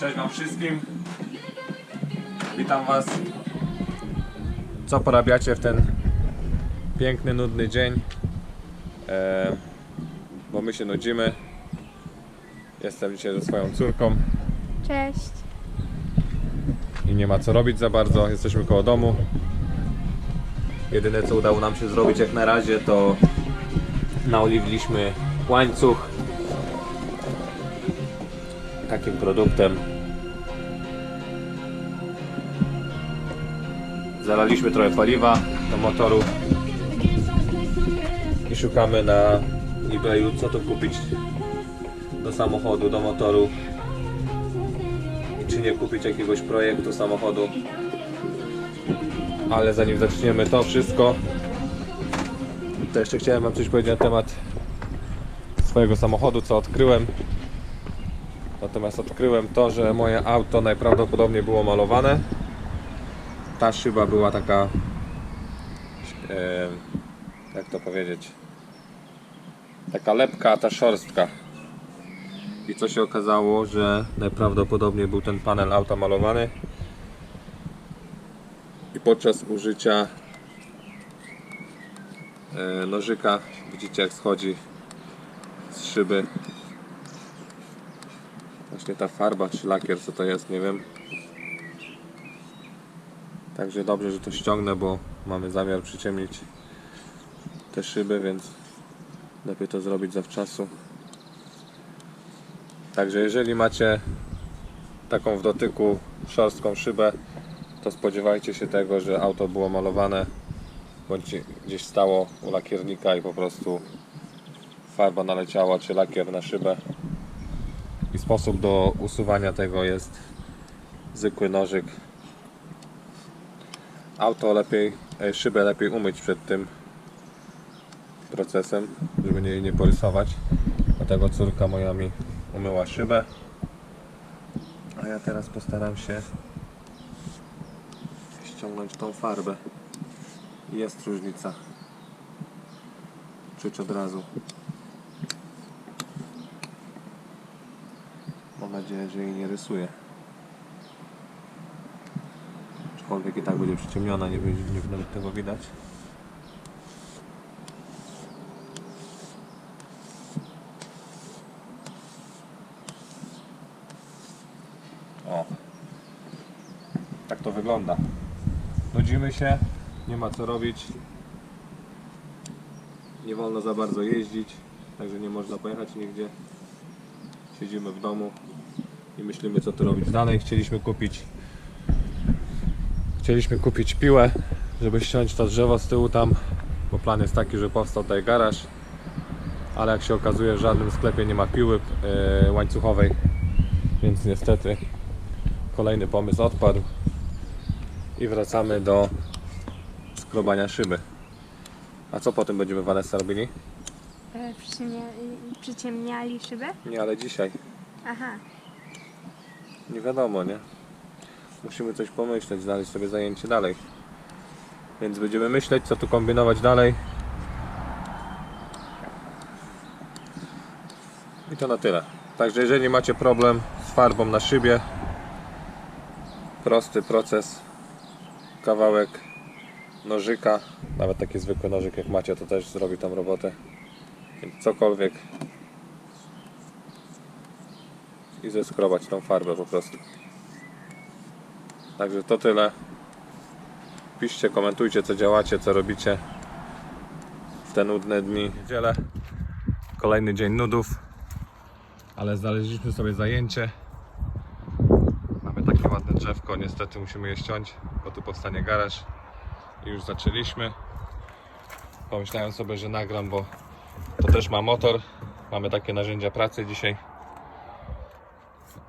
Cześć Wam wszystkim. Witam Was. Co porabiacie w ten piękny, nudny dzień? E, bo my się nudzimy. Jestem dzisiaj ze swoją córką Cześć. i nie ma co robić za bardzo. Jesteśmy koło domu. Jedyne co udało nam się zrobić jak na razie to naoliwiliśmy łańcuch takim produktem. Zalaliśmy trochę paliwa do motoru i szukamy na eBayu co tu kupić do samochodu, do motoru i czy nie kupić jakiegoś projektu samochodu. Ale zanim zaczniemy to wszystko, to jeszcze chciałem Wam coś powiedzieć na temat swojego samochodu, co odkryłem. Natomiast odkryłem to, że moje auto najprawdopodobniej było malowane. Ta szyba była taka, e, jak to powiedzieć, taka lepka, a ta szorstka. I co się okazało, że najprawdopodobniej był ten panel auta malowany. I podczas użycia e, nożyka, widzicie jak schodzi z szyby Właśnie ta farba czy lakier, co to jest, nie wiem. Także dobrze, że to ściągnę, bo mamy zamiar przyciemnić te szyby, więc lepiej to zrobić zawczasu. Także jeżeli macie taką w dotyku szorstką szybę, to spodziewajcie się tego, że auto było malowane bądź gdzieś stało u lakiernika i po prostu farba naleciała czy lakier na szybę i sposób do usuwania tego jest zwykły nożyk. Auto lepiej, e, szybę lepiej umyć przed tym procesem, żeby jej nie porysować. Dlatego córka moja mi umyła szybę. A ja teraz postaram się ściągnąć tą farbę. Jest różnica. Czuć od razu. Mam nadzieję, że jej nie rysuje. Aczkolwiek i tak będzie przyciemniona, nie będzie nie będzie tego widać. O. Tak to wygląda. Nudzimy się, nie ma co robić. Nie wolno za bardzo jeździć, także nie można pojechać nigdzie siedzimy w domu i myślimy co tu robić dalej. Chcieliśmy kupić chcieliśmy kupić piłę, żeby ściąć to drzewo z tyłu tam, bo plan jest taki, że powstał tutaj garaż, ale jak się okazuje w żadnym sklepie nie ma piły e, łańcuchowej, więc niestety kolejny pomysł odpadł i wracamy do skrobania szyby. A co potem będziemy Vanessa robili? E, przyciemnia- przyciemniali szybę? Nie, ale dzisiaj. Aha. Nie wiadomo, nie? Musimy coś pomyśleć, znaleźć sobie zajęcie dalej. Więc będziemy myśleć, co tu kombinować dalej. I to na tyle. Także jeżeli macie problem z farbą na szybie, prosty proces, kawałek nożyka, nawet taki zwykły nożyk jak macie, to też zrobi tam robotę. Więc cokolwiek i zeskrobać tą farbę po prostu. Także to tyle. Piszcie, komentujcie co działacie, co robicie w te nudne dni. Niedzielę. Kolejny dzień nudów. Ale znaleźliśmy sobie zajęcie. Mamy takie ładne drzewko, niestety musimy je ściąć, bo tu powstanie garaż. I już zaczęliśmy. Pomyślałem sobie, że nagram, bo to też ma motor. Mamy takie narzędzia pracy dzisiaj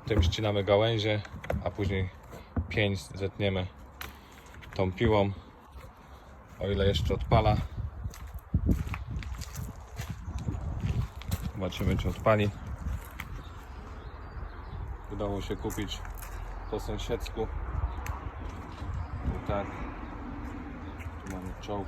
tym ścinamy gałęzie, a później pięć zetniemy tą piłą, o ile jeszcze odpala. Zobaczymy czy odpali. Udało się kupić po sąsiedzku. I tak. Tu mamy czołg.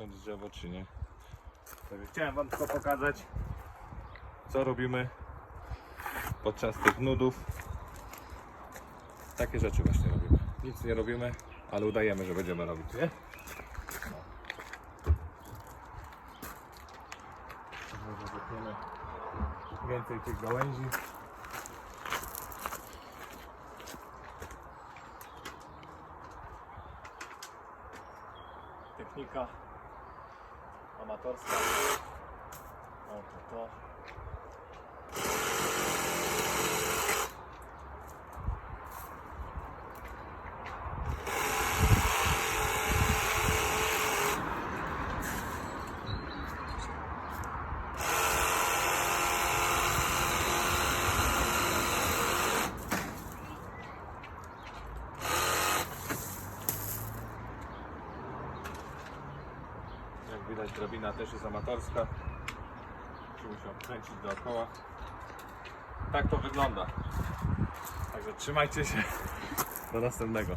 ściąć drzewo, czy nie. Także chciałem Wam tylko pokazać, co robimy podczas tych nudów. Takie rzeczy właśnie robimy. Nic nie robimy, ale udajemy, że będziemy robić, nie? No. Może zetniemy więcej tych gałęzi. Technika amatorska. O, to to. Widać drabina też jest amatorska. Musimy się obkręcić dookoła. Tak to wygląda. Także trzymajcie się. Do następnego.